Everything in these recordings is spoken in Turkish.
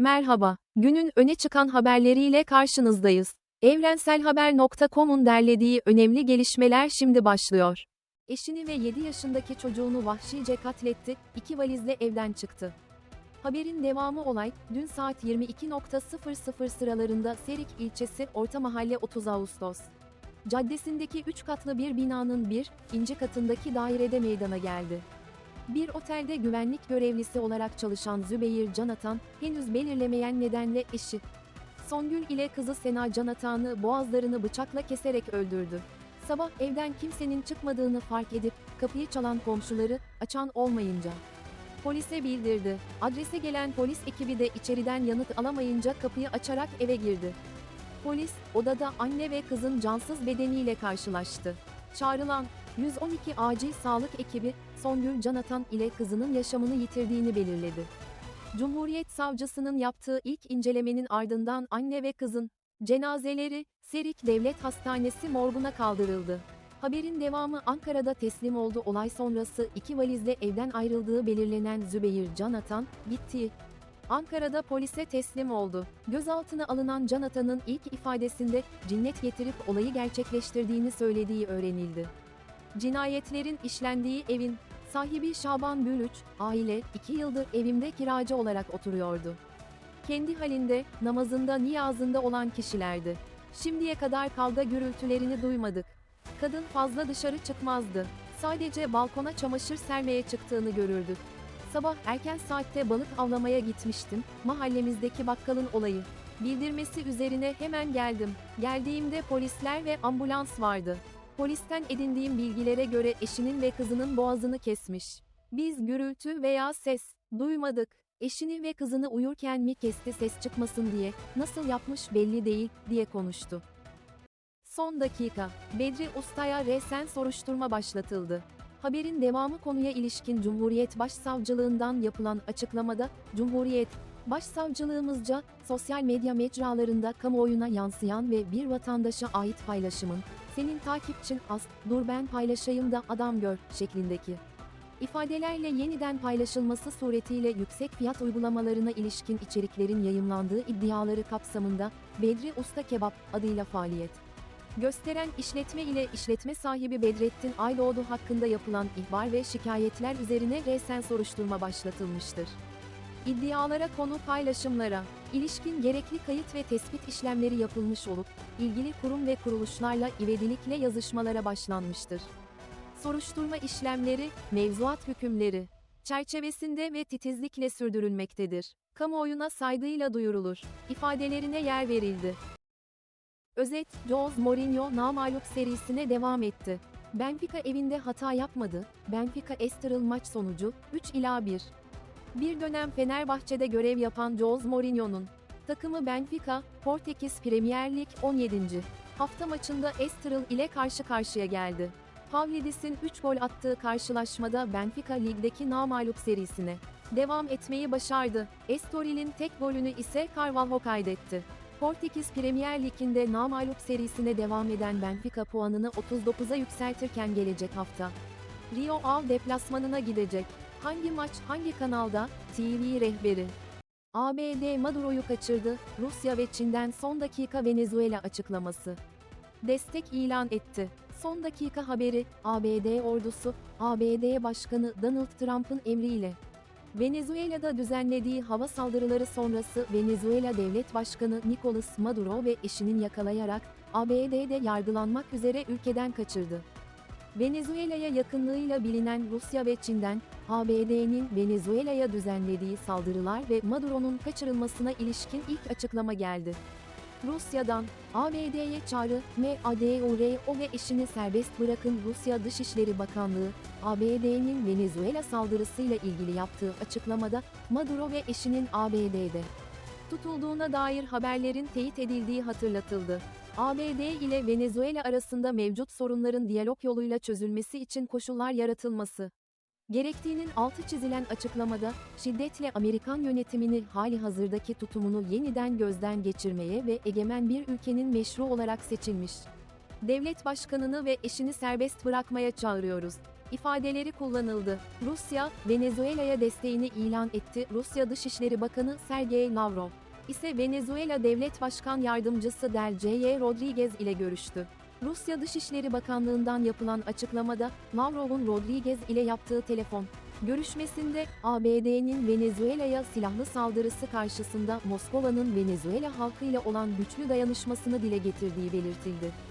Merhaba, günün öne çıkan haberleriyle karşınızdayız. Evrenselhaber.com'un derlediği önemli gelişmeler şimdi başlıyor. Eşini ve 7 yaşındaki çocuğunu vahşice katletti, iki valizle evden çıktı. Haberin devamı olay, dün saat 22.00 sıralarında Serik ilçesi Orta Mahalle 30 Ağustos. Caddesindeki 3 katlı bir binanın bir, inci katındaki dairede meydana geldi. Bir otelde güvenlik görevlisi olarak çalışan Zübeyir Canatan, henüz belirlemeyen nedenle eşi Songül ile kızı Sena Canatan'ı boğazlarını bıçakla keserek öldürdü. Sabah evden kimsenin çıkmadığını fark edip kapıyı çalan komşuları açan olmayınca polise bildirdi. Adrese gelen polis ekibi de içeriden yanıt alamayınca kapıyı açarak eve girdi. Polis odada anne ve kızın cansız bedeniyle karşılaştı. Çağrılan 112 acil sağlık ekibi Songül Canatan ile kızının yaşamını yitirdiğini belirledi. Cumhuriyet Savcısının yaptığı ilk incelemenin ardından anne ve kızın cenazeleri Serik Devlet Hastanesi morguna kaldırıldı. Haberin devamı Ankara'da teslim oldu olay sonrası iki valizle evden ayrıldığı belirlenen Zübeyir Canatan, gittiği Ankara'da polise teslim oldu. Gözaltına alınan Canatan'ın ilk ifadesinde cinnet getirip olayı gerçekleştirdiğini söylediği öğrenildi. Cinayetlerin işlendiği evin sahibi Şaban Bülüç, aile 2 yıldır evimde kiracı olarak oturuyordu. Kendi halinde, namazında, niyazında olan kişilerdi. Şimdiye kadar kavga gürültülerini duymadık. Kadın fazla dışarı çıkmazdı. Sadece balkona çamaşır sermeye çıktığını görürdük. Sabah erken saatte balık avlamaya gitmiştim. Mahallemizdeki bakkalın olayı. Bildirmesi üzerine hemen geldim. Geldiğimde polisler ve ambulans vardı. Polisten edindiğim bilgilere göre eşinin ve kızının boğazını kesmiş. Biz gürültü veya ses duymadık. Eşini ve kızını uyurken mi kesti ses çıkmasın diye, nasıl yapmış belli değil, diye konuştu. Son dakika, Bedri Usta'ya resen soruşturma başlatıldı. Haberin devamı konuya ilişkin Cumhuriyet Başsavcılığından yapılan açıklamada, Cumhuriyet, Başsavcılığımızca, sosyal medya mecralarında kamuoyuna yansıyan ve bir vatandaşa ait paylaşımın, senin takipçin az, dur ben paylaşayım da adam gör, şeklindeki ifadelerle yeniden paylaşılması suretiyle yüksek fiyat uygulamalarına ilişkin içeriklerin yayımlandığı iddiaları kapsamında, Bedri Usta Kebap adıyla faaliyet gösteren işletme ile işletme sahibi Bedrettin Aydoğdu hakkında yapılan ihbar ve şikayetler üzerine resen soruşturma başlatılmıştır. İddialara konu paylaşımlara, ilişkin gerekli kayıt ve tespit işlemleri yapılmış olup, ilgili kurum ve kuruluşlarla ivedilikle yazışmalara başlanmıştır. Soruşturma işlemleri, mevzuat hükümleri çerçevesinde ve titizlikle sürdürülmektedir. Kamuoyuna saygıyla duyurulur. ifadelerine yer verildi. Özet, Jose Mourinho namalup serisine devam etti. Benfica evinde hata yapmadı. Benfica Estoril maç sonucu 3 ila 1. Bir dönem Fenerbahçe'de görev yapan Jose Mourinho'nun takımı Benfica, Portekiz Premier Lig 17. hafta maçında Estoril ile karşı karşıya geldi. Pavlidis'in 3 gol attığı karşılaşmada Benfica ligdeki namalup serisine devam etmeyi başardı. Estoril'in tek golünü ise Carvalho kaydetti. Portekiz Premier Lig'inde namalup serisine devam eden Benfica puanını 39'a yükseltirken gelecek hafta Rio Ave deplasmanına gidecek. Hangi maç hangi kanalda? TV rehberi. ABD Maduro'yu kaçırdı, Rusya ve Çin'den son dakika Venezuela açıklaması. Destek ilan etti. Son dakika haberi, ABD ordusu, ABD Başkanı Donald Trump'ın emriyle Venezuela'da düzenlediği hava saldırıları sonrası Venezuela Devlet Başkanı Nicolas Maduro ve eşinin yakalayarak ABD'de yargılanmak üzere ülkeden kaçırdı. Venezuela'ya yakınlığıyla bilinen Rusya ve Çin'den ABD'nin Venezuela'ya düzenlediği saldırılar ve Maduro'nun kaçırılmasına ilişkin ilk açıklama geldi. Rusya'dan, ABD'ye çağrı, MADURO ve eşini serbest bırakın Rusya Dışişleri Bakanlığı, ABD'nin Venezuela saldırısıyla ilgili yaptığı açıklamada, Maduro ve eşinin ABD'de tutulduğuna dair haberlerin teyit edildiği hatırlatıldı. ABD ile Venezuela arasında mevcut sorunların diyalog yoluyla çözülmesi için koşullar yaratılması gerektiğinin altı çizilen açıklamada, şiddetle Amerikan yönetimini hali hazırdaki tutumunu yeniden gözden geçirmeye ve egemen bir ülkenin meşru olarak seçilmiş devlet başkanını ve eşini serbest bırakmaya çağırıyoruz. ifadeleri kullanıldı. Rusya, Venezuela'ya desteğini ilan etti. Rusya Dışişleri Bakanı Sergey Lavrov ise Venezuela Devlet Başkan Yardımcısı Delcy Rodriguez ile görüştü. Rusya Dışişleri Bakanlığı'ndan yapılan açıklamada, Lavrov'un Rodriguez ile yaptığı telefon görüşmesinde ABD'nin Venezuela'ya silahlı saldırısı karşısında Moskova'nın Venezuela halkı ile olan güçlü dayanışmasını dile getirdiği belirtildi.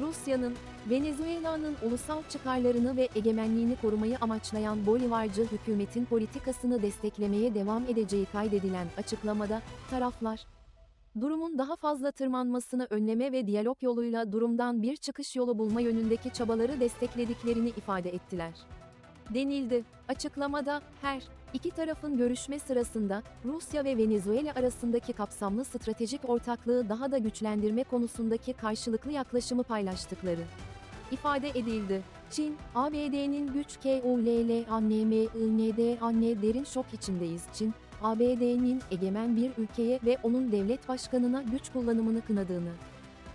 Rusya'nın, Venezuela'nın ulusal çıkarlarını ve egemenliğini korumayı amaçlayan Bolivarcı hükümetin politikasını desteklemeye devam edeceği kaydedilen açıklamada, taraflar, durumun daha fazla tırmanmasını önleme ve diyalog yoluyla durumdan bir çıkış yolu bulma yönündeki çabaları desteklediklerini ifade ettiler. Denildi. Açıklamada, her iki tarafın görüşme sırasında Rusya ve Venezuela arasındaki kapsamlı stratejik ortaklığı daha da güçlendirme konusundaki karşılıklı yaklaşımı paylaştıkları ifade edildi. Çin, ABD'nin güç KULLANMIND anne derin şok içindeyiz. Çin, ABD'nin egemen bir ülkeye ve onun devlet başkanına güç kullanımını kınadığını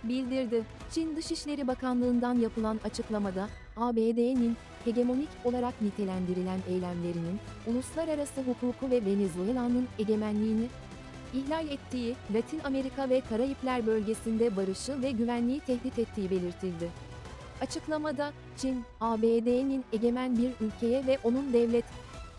bildirdi. Çin Dışişleri Bakanlığı'ndan yapılan açıklamada, ABD'nin hegemonik olarak nitelendirilen eylemlerinin uluslararası hukuku ve Venezuela'nın egemenliğini ihlal ettiği, Latin Amerika ve Karayipler bölgesinde barışı ve güvenliği tehdit ettiği belirtildi. Açıklamada, Çin, ABD'nin egemen bir ülkeye ve onun devlet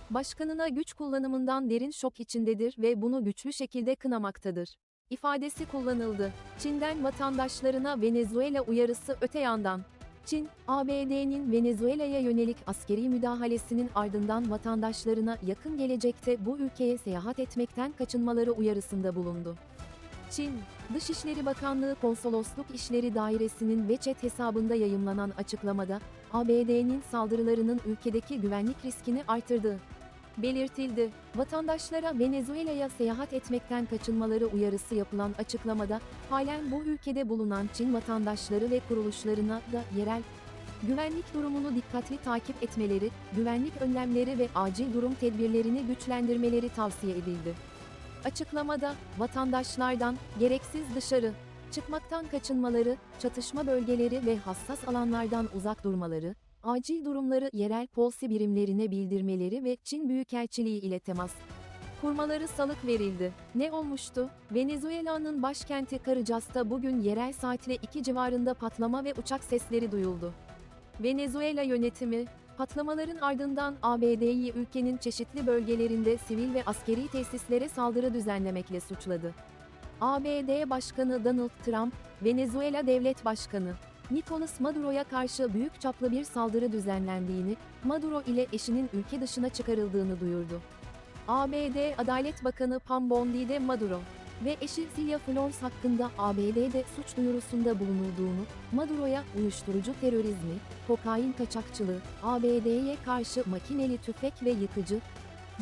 başkanına güç kullanımından derin şok içindedir ve bunu güçlü şekilde kınamaktadır ifadesi kullanıldı. Çin'den vatandaşlarına Venezuela uyarısı öte yandan. Çin, ABD'nin Venezuela'ya yönelik askeri müdahalesinin ardından vatandaşlarına yakın gelecekte bu ülkeye seyahat etmekten kaçınmaları uyarısında bulundu. Çin, Dışişleri Bakanlığı Konsolosluk İşleri Dairesi'nin WeChat hesabında yayımlanan açıklamada, ABD'nin saldırılarının ülkedeki güvenlik riskini artırdığı belirtildi. Vatandaşlara Venezuela'ya seyahat etmekten kaçınmaları uyarısı yapılan açıklamada, halen bu ülkede bulunan Çin vatandaşları ve kuruluşlarına da yerel güvenlik durumunu dikkatli takip etmeleri, güvenlik önlemleri ve acil durum tedbirlerini güçlendirmeleri tavsiye edildi. Açıklamada, vatandaşlardan gereksiz dışarı çıkmaktan kaçınmaları, çatışma bölgeleri ve hassas alanlardan uzak durmaları, acil durumları yerel polsi birimlerine bildirmeleri ve Çin Büyükelçiliği ile temas kurmaları salık verildi. Ne olmuştu? Venezuela'nın başkenti Caracas'ta bugün yerel saatle 2 civarında patlama ve uçak sesleri duyuldu. Venezuela yönetimi, patlamaların ardından ABD'yi ülkenin çeşitli bölgelerinde sivil ve askeri tesislere saldırı düzenlemekle suçladı. ABD Başkanı Donald Trump, Venezuela Devlet Başkanı Nicolas Maduro'ya karşı büyük çaplı bir saldırı düzenlendiğini, Maduro ile eşinin ülke dışına çıkarıldığını duyurdu. ABD Adalet Bakanı Pam Bondi de Maduro ve eşi Celia Flores hakkında ABD'de suç duyurusunda bulunulduğunu, Maduro'ya uyuşturucu terörizmi, kokain kaçakçılığı, ABD'ye karşı makineli tüfek ve yıkıcı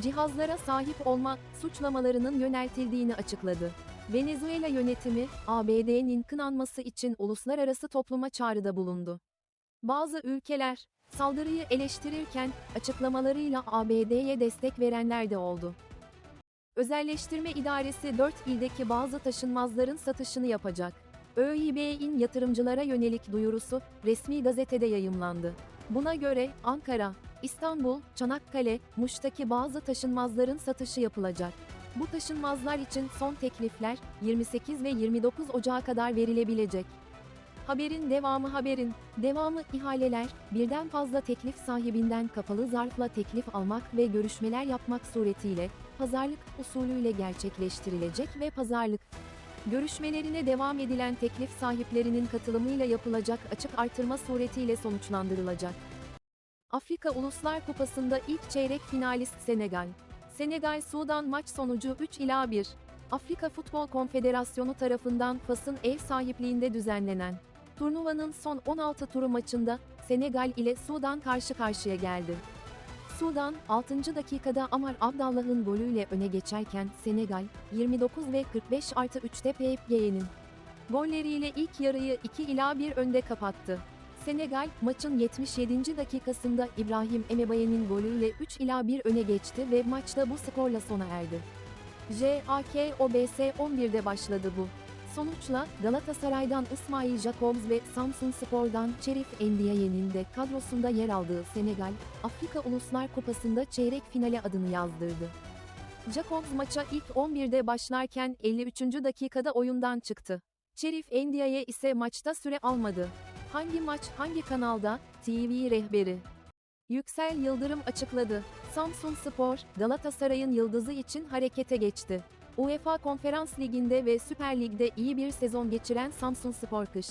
cihazlara sahip olma suçlamalarının yöneltildiğini açıkladı. Venezuela yönetimi, ABD'nin kınanması için uluslararası topluma çağrıda bulundu. Bazı ülkeler, saldırıyı eleştirirken, açıklamalarıyla ABD'ye destek verenler de oldu. Özelleştirme İdaresi 4 ildeki bazı taşınmazların satışını yapacak. ÖİB'in yatırımcılara yönelik duyurusu, resmi gazetede yayımlandı. Buna göre, Ankara, İstanbul, Çanakkale, Muş'taki bazı taşınmazların satışı yapılacak. Bu taşınmazlar için son teklifler 28 ve 29 Ocağı kadar verilebilecek. Haberin devamı haberin devamı ihaleler birden fazla teklif sahibinden kapalı zarfla teklif almak ve görüşmeler yapmak suretiyle pazarlık usulüyle gerçekleştirilecek ve pazarlık görüşmelerine devam edilen teklif sahiplerinin katılımıyla yapılacak açık artırma suretiyle sonuçlandırılacak. Afrika Uluslar Kupası'nda ilk çeyrek finalist Senegal Senegal-Sudan maç sonucu 3 ila 1. Afrika Futbol Konfederasyonu tarafından Fas'ın ev sahipliğinde düzenlenen turnuvanın son 16 turu maçında Senegal ile Sudan karşı karşıya geldi. Sudan, 6. dakikada Amar Abdallah'ın golüyle öne geçerken Senegal, 29 ve 45 artı 3'te PPG'nin golleriyle ilk yarıyı 2 ila 1 önde kapattı. Senegal, maçın 77. dakikasında İbrahim Emebaye'nin golüyle 3 ila 1 öne geçti ve maçta bu skorla sona erdi. JAKOBS 11'de başladı bu. Sonuçla Galatasaray'dan İsmail Jacobs ve Samsun Spor'dan Şerif Endiaye'nin de kadrosunda yer aldığı Senegal, Afrika Uluslar Kupası'nda çeyrek finale adını yazdırdı. Jacobs maça ilk 11'de başlarken 53. dakikada oyundan çıktı. Şerif Endiaye ise maçta süre almadı. Hangi maç hangi kanalda? TV rehberi. Yüksel Yıldırım açıkladı. Samsun Spor, Galatasaray'ın yıldızı için harekete geçti. UEFA Konferans Ligi'nde ve Süper Lig'de iyi bir sezon geçiren Samsun Spor kış.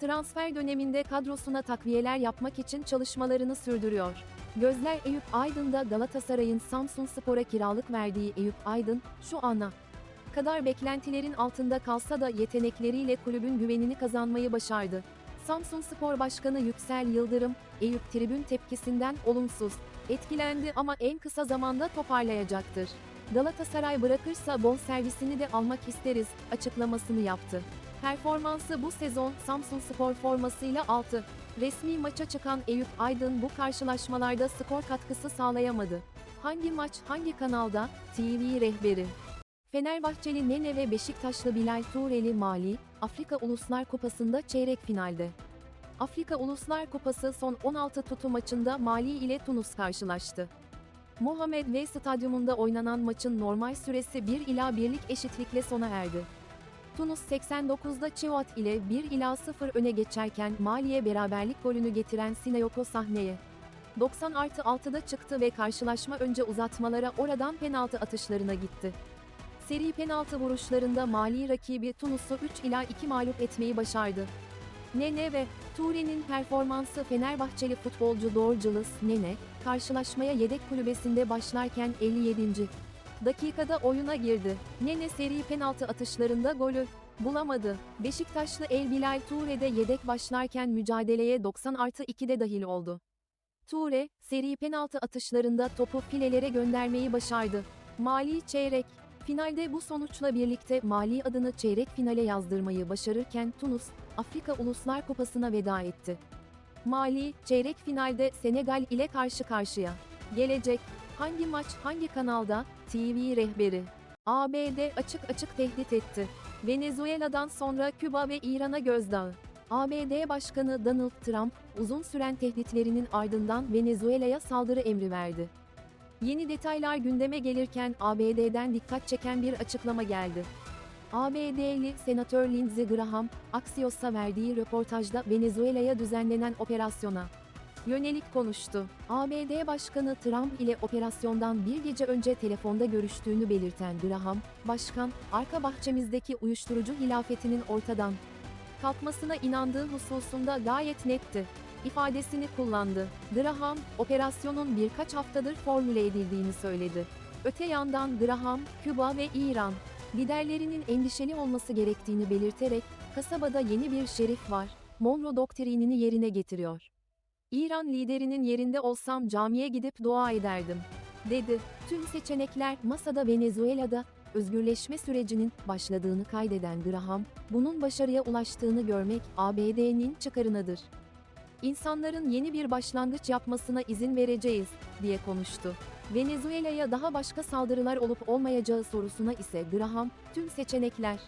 Transfer döneminde kadrosuna takviyeler yapmak için çalışmalarını sürdürüyor. Gözler Eyüp Aydın'da Galatasaray'ın Samsun Spor'a kiralık verdiği Eyüp Aydın, şu ana kadar beklentilerin altında kalsa da yetenekleriyle kulübün güvenini kazanmayı başardı. Samsun Spor Başkanı Yüksel Yıldırım, Eyüp tribün tepkisinden olumsuz etkilendi ama en kısa zamanda toparlayacaktır. Galatasaray bırakırsa bonservisini de almak isteriz açıklamasını yaptı. Performansı bu sezon Samsun Spor formasıyla 6. Resmi maça çıkan Eyüp Aydın bu karşılaşmalarda skor katkısı sağlayamadı. Hangi maç hangi kanalda? TV rehberi. Fenerbahçeli Nene ve Beşiktaşlı Bilal Tuğreli Mali, Afrika Uluslar Kupası'nda çeyrek finalde. Afrika Uluslar Kupası son 16 tutu maçında Mali ile Tunus karşılaştı. Mohamed V stadyumunda oynanan maçın normal süresi 1 ila 1'lik eşitlikle sona erdi. Tunus 89'da Çivat ile 1 ila 0 öne geçerken Mali'ye beraberlik golünü getiren Sinayoko sahneye 90 artı 6'da çıktı ve karşılaşma önce uzatmalara oradan penaltı atışlarına gitti. Seri penaltı vuruşlarında Mali rakibi Tunus'u 3 ila 2 mağlup etmeyi başardı. Nene ve Ture'nin performansı Fenerbahçeli futbolcu Dorcılız Nene, karşılaşmaya yedek kulübesinde başlarken 57. dakikada oyuna girdi. Nene seri penaltı atışlarında golü bulamadı. Beşiktaşlı El Bilal Ture de yedek başlarken mücadeleye 90 artı 2'de dahil oldu. Ture, seri penaltı atışlarında topu filelere göndermeyi başardı. Mali çeyrek. Finalde bu sonuçla birlikte Mali adını çeyrek finale yazdırmayı başarırken Tunus, Afrika Uluslar Kupası'na veda etti. Mali, çeyrek finalde Senegal ile karşı karşıya. Gelecek, hangi maç hangi kanalda? TV rehberi. ABD açık açık tehdit etti. Venezuela'dan sonra Küba ve İran'a gözdağı. ABD Başkanı Donald Trump, uzun süren tehditlerinin ardından Venezuela'ya saldırı emri verdi. Yeni detaylar gündeme gelirken ABD'den dikkat çeken bir açıklama geldi. ABD'li Senatör Lindsey Graham, Axios'a verdiği röportajda Venezuela'ya düzenlenen operasyona yönelik konuştu. ABD Başkanı Trump ile operasyondan bir gece önce telefonda görüştüğünü belirten Graham, Başkan, arka bahçemizdeki uyuşturucu hilafetinin ortadan kalkmasına inandığı hususunda gayet netti ifadesini kullandı. Graham, operasyonun birkaç haftadır formüle edildiğini söyledi. Öte yandan Graham, Küba ve İran liderlerinin endişeli olması gerektiğini belirterek, kasabada yeni bir şerif var, Monroe doktrinini yerine getiriyor. İran liderinin yerinde olsam camiye gidip dua ederdim, dedi. Tüm seçenekler masada Venezuela'da, özgürleşme sürecinin başladığını kaydeden Graham, bunun başarıya ulaştığını görmek ABD'nin çıkarınadır. İnsanların yeni bir başlangıç yapmasına izin vereceğiz, diye konuştu. Venezuela'ya daha başka saldırılar olup olmayacağı sorusuna ise Graham, tüm seçenekler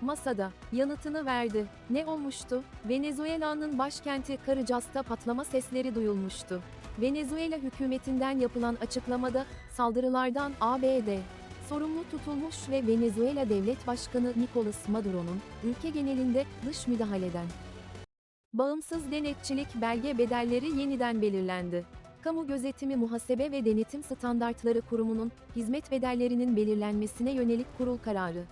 masada yanıtını verdi. Ne olmuştu? Venezuela'nın başkenti Caracas'ta patlama sesleri duyulmuştu. Venezuela hükümetinden yapılan açıklamada saldırılardan ABD sorumlu tutulmuş ve Venezuela Devlet Başkanı Nicolas Maduro'nun ülke genelinde dış müdahaleden Bağımsız denetçilik belge bedelleri yeniden belirlendi. Kamu Gözetimi Muhasebe ve Denetim Standartları Kurumu'nun hizmet bedellerinin belirlenmesine yönelik kurul kararı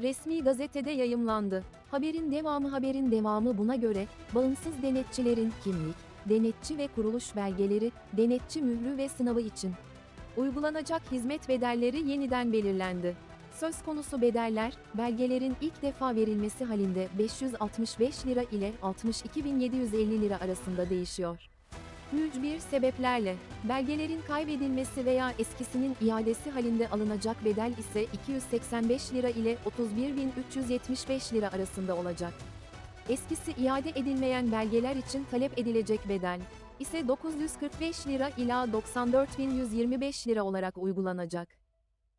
resmi gazetede yayımlandı. Haberin devamı haberin devamı buna göre bağımsız denetçilerin kimlik, denetçi ve kuruluş belgeleri, denetçi mührü ve sınavı için uygulanacak hizmet bedelleri yeniden belirlendi. Söz konusu bedeller, belgelerin ilk defa verilmesi halinde 565 lira ile 62.750 lira arasında değişiyor. Mücbir sebeplerle, belgelerin kaybedilmesi veya eskisinin iadesi halinde alınacak bedel ise 285 lira ile 31.375 lira arasında olacak. Eskisi iade edilmeyen belgeler için talep edilecek bedel ise 945 lira ila 94.125 lira olarak uygulanacak.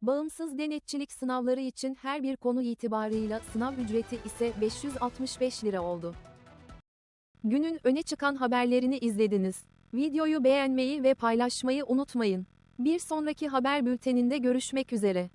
Bağımsız denetçilik sınavları için her bir konu itibarıyla sınav ücreti ise 565 lira oldu. Günün öne çıkan haberlerini izlediniz. Videoyu beğenmeyi ve paylaşmayı unutmayın. Bir sonraki haber bülteninde görüşmek üzere.